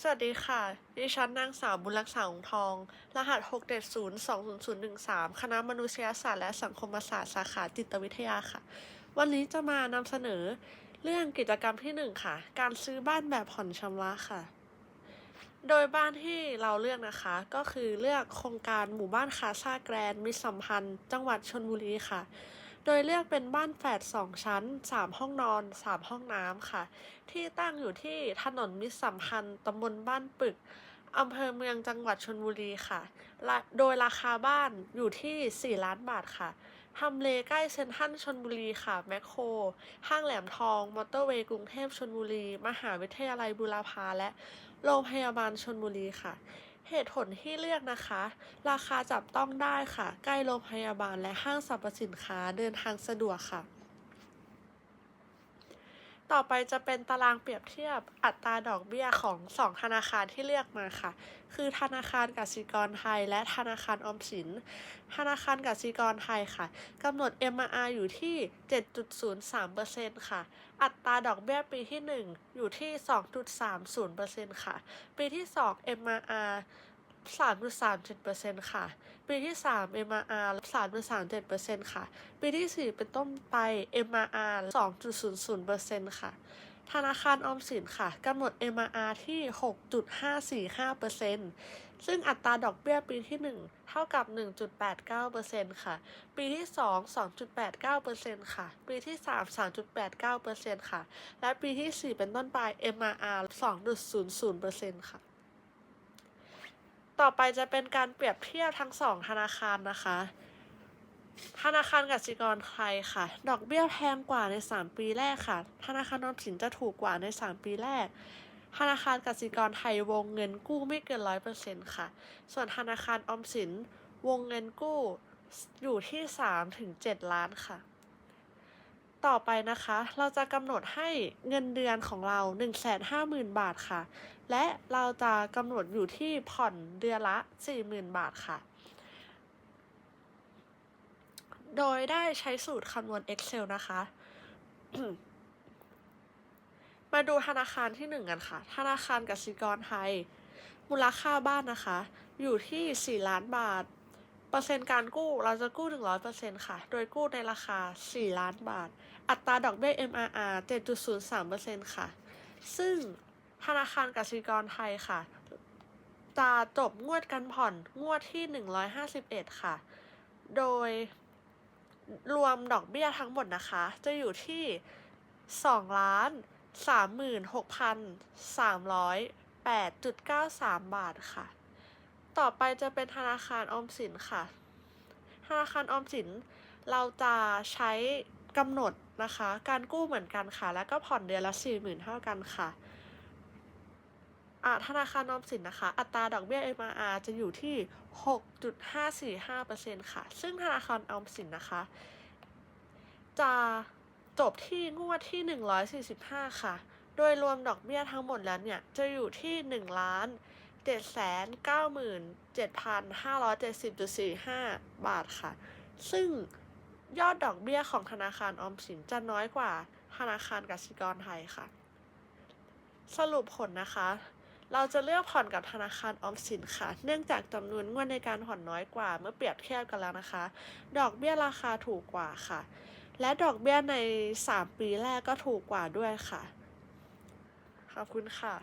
สวัสดีค่ะ ดิฉันนางสาวบุญรักษาหงทอง รหัส 6 7 0 2 0 0 1 3 คณะมนุษยศาสตร์และสังคมศาสตร์สาขาจิตวิทยาค่ะ วันนี้จะมานำเสนอเรื่องกิจกรรมที่ 1 ค่ะ การซื้อบ้านแบบผ่อนชำระค่ะ โดยบ้านที่เราเลือกนะคะ ก็คือเลือกโครงการหมู่บ้านคาซาแกรนมิสัมพันธ์ จังหวัดชนบุรีค่ะ โดยเลือกเป็นบ้านแฝดสองชั้น 3 ห้องนอน 3 ห้องน้ำค่ะ ที่ตั้งอยู่ที่ถนนมิตรสัมพันธ์ตำบลบ้านปึกอำเภอเมืองจังหวัดชนบุรีค่ะและโดยราคาบ้านอยู่ที่ 4 ล้านบาทค่ะทำเลใกล้เซ็นทรัลชนบุรีค่ะ แมคโคร ห้างแหลมทอง มอเตอร์เวย์กรุงเทพชนบุรี มหาวิทยาลัยบุรพาและโรงพยาบาลชนบุรีค่ะ เหตุผลที่เลือกนะคะ ราคาจับต้องได้ค่ะ ใกล้โรงพยาบาลและห้างสรรพสินค้าเดินทางสะดวกค่ะ ต่อไปจะเป็นตารางเปรียบเทียบอัตราดอกเบี้ยของ 2 ธนาคารที่เลือกมาค่ะ คือธนาคารกสิกรไทย และธนาคารออมสิน ธนาคารกสิกรไทยค่ะกำหนด MRR อยู่ที่ 7.03%ค่ะ อัตราดอกเบี้ยปีที่ 1 อยู่ที่ 2.30%ค่ะ ปีที่ 2 MRR 3.37%ค่ะ ปีที่ 3 MRR 3.37%ค่ะ ปีที่ 4 เป็นต้นไป MRR 2.00%ค่ะ ธนาคารออมสินค่ะกำหนด MRR ที่ 6.545%ซึ่งอัตราดอกเบี้ยปีที่ 1 เท่ากับ 1.89%ค่ะ ปีที่ 2 2.89%ค่ะ ปีที่ 3 3.89%ค่ะ และปีที่ 4 เป็นต้นไป MRR 2.00%ค่ะ ต่อไปจะเป็นการเปรียบเทียบทั้งสองธนาคารนะคะ ธนาคารกสิกรไทยค่ะ ดอกเบี้ยแพงกว่าใน 3 ปีแรกค่ะ ธนาคารออมสินจะถูกกว่าใน 3 ปีแรก ธนาคารกสิกรไทยวงเงินกู้ไม่เกินร้อยเปอร์เซ็นต์ค่ะ ส่วนธนาคารออมสินวงเงินกู้อยู่ที่3ถึง7ล้านค่ะ ต่อไปนะคะ เราจะกำหนดให้เงินเดือนของเรา 150,000 บาทค่ะ และเราจะกำหนดอยู่ที่ผ่อนเดือนละ 40,000 บาทค่ะ โดยได้ใช้สูตรคำนวณ Excel นะคะ มาดูธนาคารที่หนึ่งกันค่ะ ธนาคารกสิกรไทย มูลค่าบ้านนะคะ อยู่ที่ 4 ล้านบาท เปอร์เซ็นต์การกู้เราจะกู้ 100%ค่ะ โดยกู้ในราคา 4 ล้านบาท อัตราดอกเบี้ย MRR 7.03%ค่ะ ซึ่งธนาคารกสิกรไทยค่ะ จะจบงวดการผ่อนงวดที่ 151 ค่ะ โดยรวมดอกเบี้ยทั้งหมดนะคะ จะอยู่ที่2ล้าน36,308.93 บาทค่ะ ต่อไปจะเป็นธนาคารออมสินค่ะ ธนาคารออมสินเราจะใช้กำหนดนะคะ การกู้เหมือนกันค่ะ แล้วก็ผ่อนเดือนละ40,000เท่ากันค่ะธนาคารออมสินนะคะ อัตราดอกเบี้ย MRR จะอยู่ที่ 6.545%ค่ะ ซึ่งธนาคารออมสินนะคะ จะจบที่งวดที่ 145 ค่ะ โดยรวมดอกเบี้ยทั้งหมดแล้วเนี่ย จะอยู่ที่1ล้าน 797,570.45บาทค่ะ ซึ่งยอดดอกเบี้ยของธนาคารออมสินจะน้อยกว่าธนาคารกสิกรไทยค่ะ สรุปผลนะคะ เราจะเลือกผ่อนกับธนาคารออมสินค่ะ เนื่องจากจำนวนงวดในการผ่อนน้อยกว่า เมื่อเปรียบเทียบกันแล้วนะคะ ดอกเบี้ยราคาถูกกว่าค่ะ และดอกเบี้ยใน 3 ปีแรกก็ถูกกว่าด้วยค่ะ ขอบคุณค่ะ